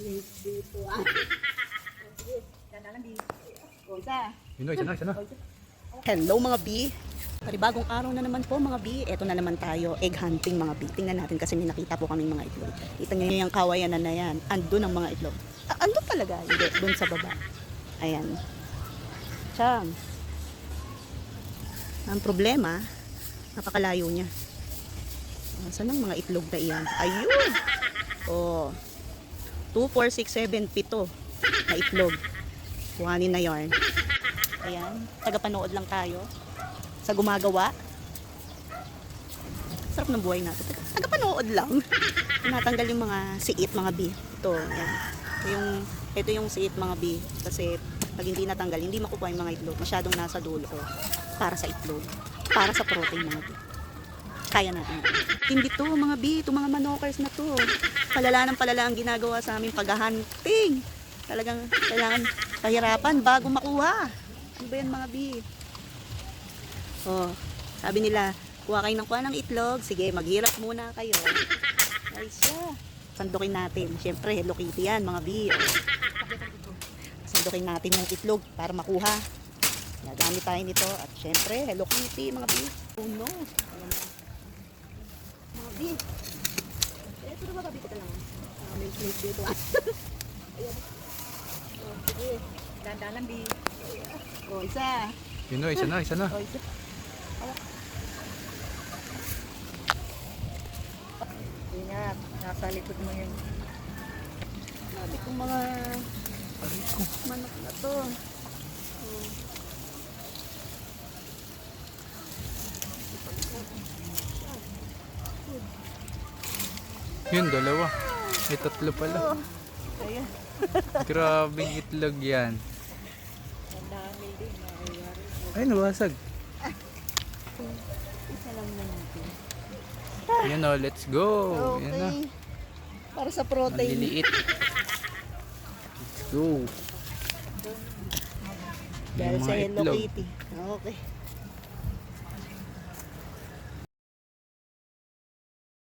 Dito ah. Sige, dandanan di. O, isa. Yun isa na, isa na. Hello mga B! Paribagong araw na naman po mga B. Eto na naman tayo, egg hunting mga B. Tingnan natin kasi may nakita po kami mga itlog. Kita nyo yung kawayan na na yan. Andun ang mga itlog. Ah, andun talaga. Hindi, dun sa baba. Ayan. Chang. Ang problema, napakalayo niya. Ah, Saan ang mga itlog na iyan? Ayun! Oh. 2, 4, 6, 7, 7 na itlog. Kuhanin na yarn. Ayan, tagapanood lang tayo sa gumagawa. Sarap ng buhay natin. Taga- Tagapanood lang. Tinatanggal yung mga siit, mga B. Ito, ayan. Ito yung, ito yung siit, mga B. Kasi pag hindi natanggal, hindi makukuha yung mga itlog. Masyadong nasa dulo. Para sa itlog. Para sa protein, mga B. Kaya natin. Hindi to, mga B. Ito mga manokers na to. Palala ng palala ang ginagawa sa aming paghahunting. Talagang kailangan kahirapan bago makuha. Ano ba yan mga B? Oh, sabi nila, kuha kayo ng kuha ng itlog. Sige, maghirap muna kayo. Ay siya. Sandukin natin. Siyempre, Hello Kitty yan mga B. Oh. Sandukin natin yung itlog para makuha. Nagamit tayo nito. At siyempre, Hello Kitty mga B. Oh no. Ayan B. Eh, pero mga B ko lang. Ah, may plate dito. Ayan. Oh, sige. Dandanan di. Oh, isa. Yun o, isa na, isa na. Oh, isa. Ingat, nasa likod mo yun. Sabi kong mga manok na to. Yun, dalawa. May tatlo pala. Grabing itlog yan. Ay, nabasag. Isa lang na natin. Yan o, let's go. Yan na. Okay. Para sa protein. Maliliit. Let's go. Dahil sa Hello. Kitty. Okay.